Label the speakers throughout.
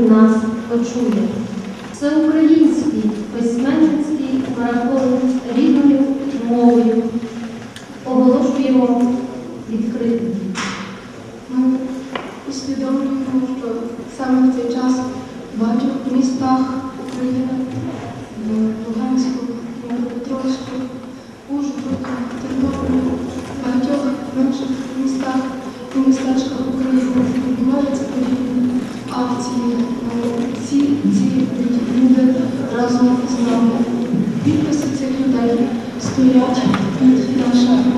Speaker 1: сьогодні нас почує. Це український письменницький марафон рідною мовою. Оголошуємо відкритим.
Speaker 2: Ми усвідомлюємо, що саме в цей час в багатьох містах Підписи цих людей стоять під нашим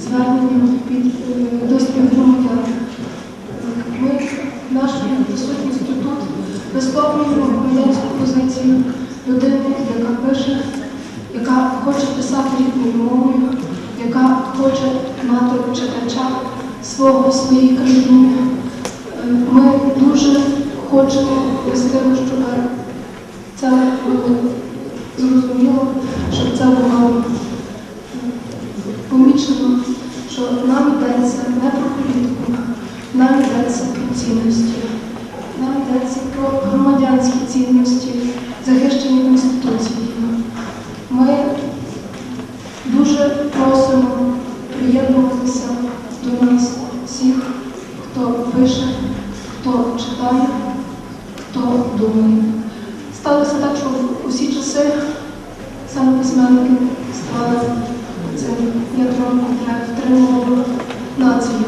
Speaker 2: зверненням під е, до співгромадян. Ми нашою присутністю тут висловлюємо громадянську позицію людини, яка пише, яка хоче писати рідною мовою, яка хоче мати читача свого в своїй країні. Е, Ми дуже хочемо вести, щоб це було зрозуміло, щоб це було помічено, що нам йдеться не про політику, нам йдеться про цінності, нам йдеться про громадянські цінності, захищені Конституцією. Ми дуже просимо приєднуватися до нас всіх, хто пише, хто читає, хто думає. Сталося так, що в усі часи саме письменники стали цим ядром, яке втримувало націю.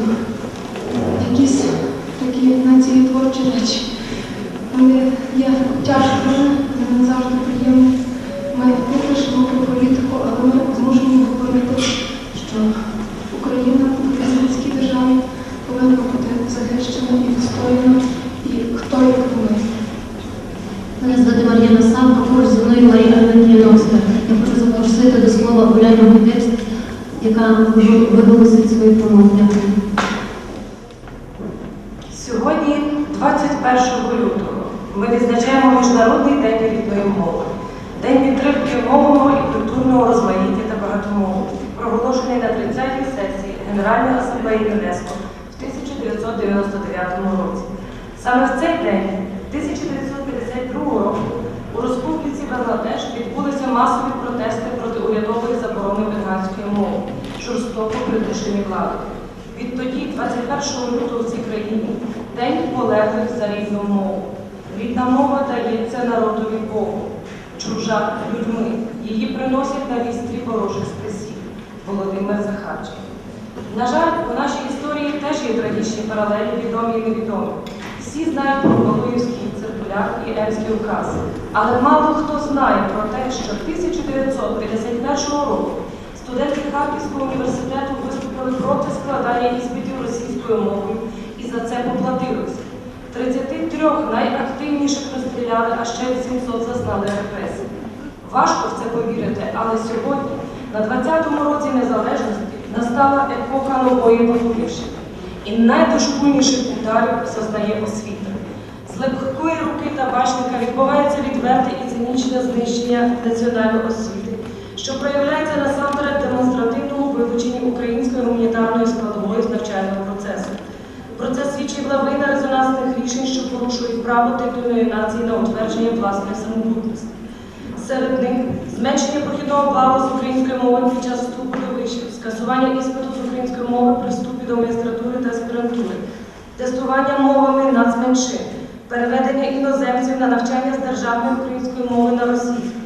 Speaker 2: Якісь такі нації творчі речі. Вони є тяжкими, вони не завжди приємні. Ми не пишемо про політику, але ми змушені говорити, що Україна в українській державі повинна бути захищена і відстояна, і хто як ми.
Speaker 1: Мене звати Мар'яна Савка, поруч зі мною Марія Дмитріновська. Я хочу запросити до слова Олену Гудець, яка виголосить свою промову. Дякую.
Speaker 3: Сьогодні, 21 лютого, ми відзначаємо Міжнародний день рідної мови, день підтримки мовного і культурного розмаїття та багатомовності, проголошений на 30-й сесії Генеральної асамблеї ЮНЕСКО 1999 році. Саме в цей день, 1952 року, у Республіці Бангладеш відбулися масові протести проти урядової заборони бенганської мови, жорстоко придушені владою. Відтоді, 21 лютого в цій країні, День полеглих за рідну мову. Рідна мова дається народові Богу, чужа людьми. Її приносять на вістрі ворожих списів. Володимир Захарченко. На жаль, у нашій історії теж є трагічні паралелі, відомі і невідомі. Всі знають про Валуївський циркуляр і Емський указ. Але мало хто знає про те, що 1951 року студенти Харківського університету виступили проти складання іспитів російською мовою і за це поплатилися. 33 найактивніших розстріляли, а ще 800 зазнали репресій. Важко в це повірити, але сьогодні, на 20-му році незалежності, настала епоха нової Батурівщини. І найдошкульніших ударів зазнає освіта. З легкої руки табачника відбувається відверте і цинічне знищення національної освіти, що проявляється насамперед демонстративному вилученні української гуманітарної складової з навчального процесу. Про це свідчить лавина резонансних рішень, що порушують право титульної нації на утвердження власної самобутності. Серед них зменшення похідного балу з української мови під час вступу скасування іспиту з української мови при вступі до магістратури та аспірантури, тестування мовами нацменшин, переведення іноземців на навчання з державної української мови на російську.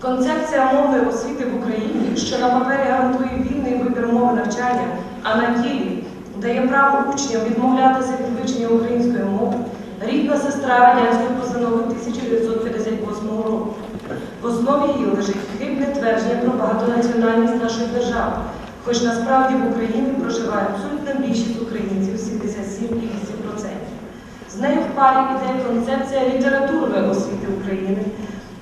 Speaker 3: Концепція мовної освіти в Україні, що на папері гарантує вільний вибір мови навчання, а на ділі дає право учням відмовлятися від вивчення української мови, рідна сестра радянської постанови 1958 року. В основі її лежить твердження про багатонаціональність нашої держави, хоч насправді в Україні проживає абсолютна більшість українців 77,8%. З нею в парі іде концепція літературної освіти України,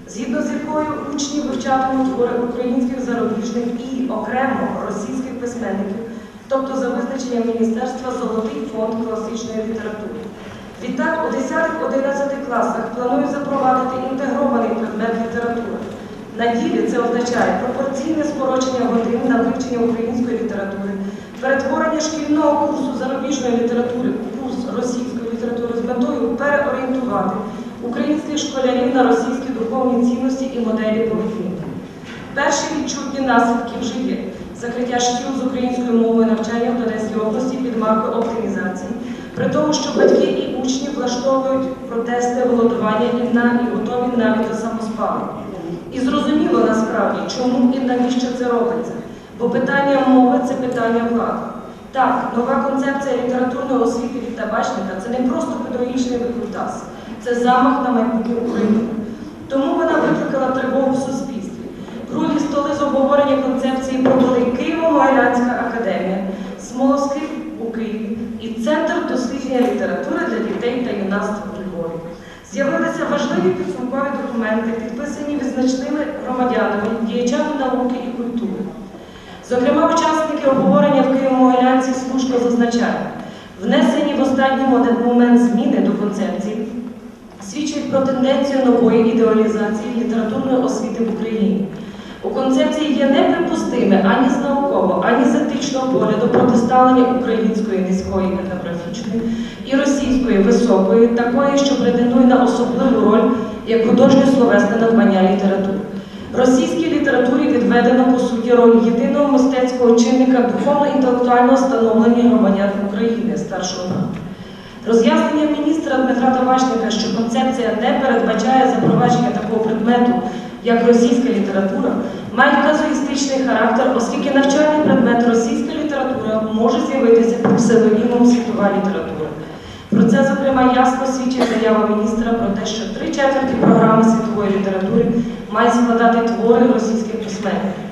Speaker 3: згідно з якою учні вивчатимуть твори українських зарубіжних і окремо російських письменників, тобто за визначенням Міністерства Золотий фонд класичної літератури. Відтак у 10-11 класах планують запровадити інтегрований предмет літератури. На ділі це означає пропорційне скорочення годин на вивчення української літератури, перетворення шкільного курсу зарубіжної літератури у курс російської літератури з метою переорієнтувати українських школярів на російські духовні цінності і моделі поведінки. Перші відчутні наслідки вже є. Закриття шкіл з українською мовою навчання в Донецькій області під маркою оптимізації, при тому, що батьки і учні влаштовують протести, голодування і, готові навіть до самоспалу. І зрозуміло насправді, чому і навіщо це робиться. Бо питання мови це питання влади. Так, нова концепція літературної освіти від табачника це не просто педагогічний викрутас, це замах на майбутнє України. Тому вона викликала тривогу в суспільстві. Круглі столи з обговорення концепції провели Києво-Могилянська академія, Смоловський у Києві і Центр дослідження літератури для дітей та юнацтва у Львові. З'явилися важливі підсумкові документи, підписані визначними громадянами, діячами науки і культури. Зокрема, учасники обговорення в Києво-Могилянці слушно зазначають, внесені в останній момент зміни до концепції свідчать про тенденцію нової ідеалізації літературної освіти в Україні. У концепції є неприпустиме ані з наукового, ані з етичного погляду протиставлення української низької етнографічної і російської високої, такої, що претендує на особливу роль як художньо словесне надбання літератури. Російській літературі відведено по суті роль єдиного мистецького чинника духовно-інтелектуального становлення громадян України старшого брата. Роз'яснення міністра Дмитра Табачника, що концепція не передбачає запровадження такого предмету, як російська література, має казуїстичний характер, оскільки навчальний предмет російська література може з'явитися псевдонімом світова література. Про це, зокрема, ясно свідчить заява міністра про те, що три четверті програми світової літератури мають складати твори російських письменників.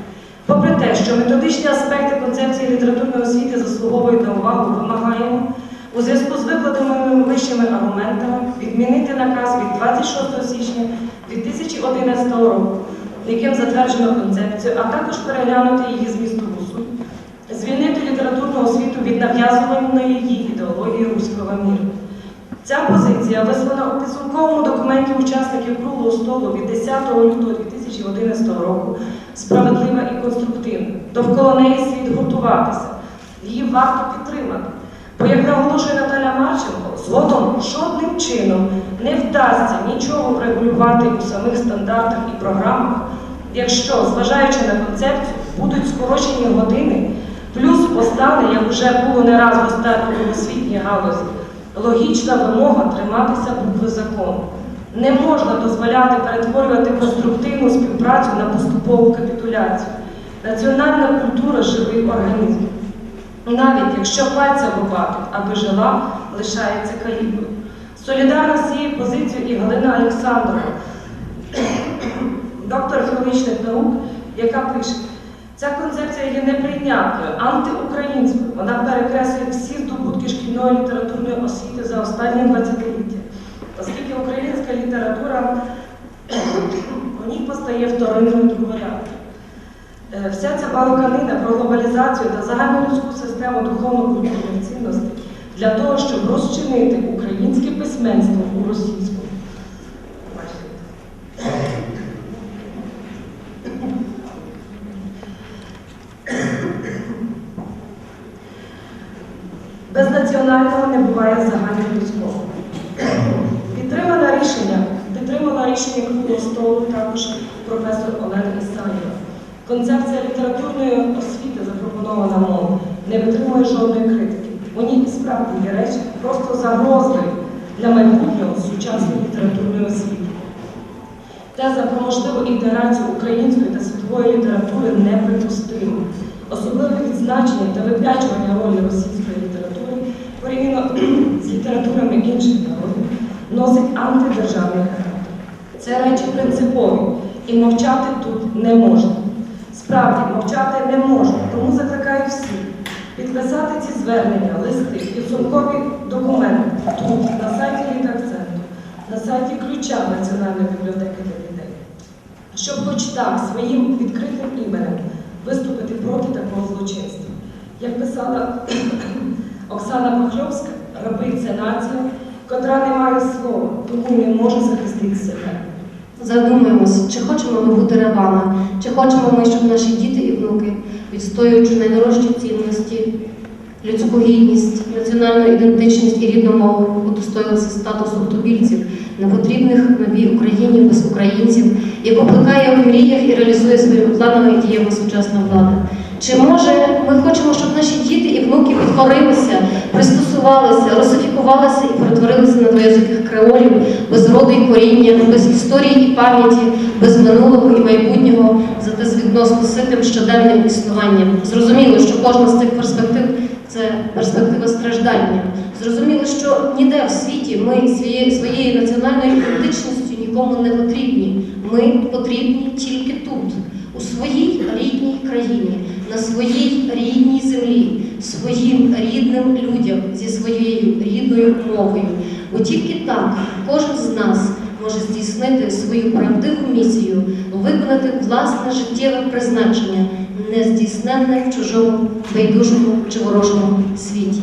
Speaker 3: Попри те, що методичні аспекти концепції літературної освіти заслуговують на увагу, вимагаємо у зв'язку з викладеними вищими аргументами відмінити наказ від 26 січня 2011 року, яким затверджено концепцію, а також переглянути її змістову суть, звільнити літературну освіту від нав'язуваної її ідеології руського міру. Ця позиція вислана у підсумковому документі учасників круглого столу від 10 лютого 2011 року справедлива і конструктивна. Довкола неї слід гуртуватися. Її варто підтримати. Бо, як наголошує Наталя Марченко, згодом жодним чином не вдасться нічого врегулювати у самих стандартах і програмах, якщо, зважаючи на концепцію, будуть скорочені години, плюс постане, як вже було не раз в освітній галузі, логічна вимога триматися букви закону. Не можна дозволяти перетворювати конструктивну співпрацю на поступову капітуляцію. Національна культура живий організм. Навіть якщо пальця лопатить, аби жила, лишається калібою. Солідарна з цією позицією і Галина Олександрова, доктор філологічних наук, яка пише, ця концепція є неприйнятною, антиукраїнською. Вона перекреслює всі здобутки шкільної літературної освіти за останні 20 ліття, оскільки українська література у ній постає вторинною другорядною. Е, Вся ця балаканина про глобалізацію та загальнолюдську систему духовно-культурних цінностей для того, щоб розчинити українське письменство у російську. Бачите? Без національного не буває загальнолюдського. Підтримана рішення, підтримала рішення круглого столу також професор Олена Ісаєва. Концепція літературної освіти, запропонована мовою, не витримує жодної критики. У ній і справді є речі просто загрозливі для майбутнього сучасної літературної освіти. Теза про можливу інтеграцію української та світової літератури неприпустима. Особливе відзначення та вип'ячування ролі російської літератури порівняно з літературами інших народів носить антидержавний характер. Це речі принципові, і мовчати тут не можна. Справді, мовчати не можна, тому закликаю всіх підписати ці звернення, листи, підсумкові документи тут, на сайті Літакценту, на сайті ключа Національної бібліотеки для дітей, щоб хоч так своїм відкритим іменем виступити проти такого злочинства. Як писала Оксана Похльовська, раби це нація, котра не має слова, тому не може захистити себе.
Speaker 1: Задумаємось, чи хочемо ми бути рабами, чи хочемо ми, щоб наші діти і внуки, відстоюючи найдорожчі цінності, людську гідність, національну ідентичність і рідну мову, удостоїлися статусу тубільців, непотрібних новій Україні без українців, яку плекає у мріях і реалізує своїми планами і діями сучасна влада. Чи може ми хочемо, щоб наші діти і внуки підкорилися, пристосувалися, русифікувалися і перетворилися на двоязиких креолів без роду і коріння, без історії і пам'яті, без минулого і майбутнього, зате з відносно ситим щоденним існуванням? Зрозуміло, що кожна з цих перспектив це перспектива страждання. Зрозуміло, що ніде в світі ми своєю, своєю національною ідентичністю нікому не потрібні. Ми потрібні тільки тут, у своїй рідній країні, на своїй рідній землі, своїм рідним людям зі своєю рідною мовою. Бо тільки так кожен з нас може здійснити свою правдиву місію, виконати власне життєве призначення, нездійсненне в чужому, байдужому чи ворожому світі.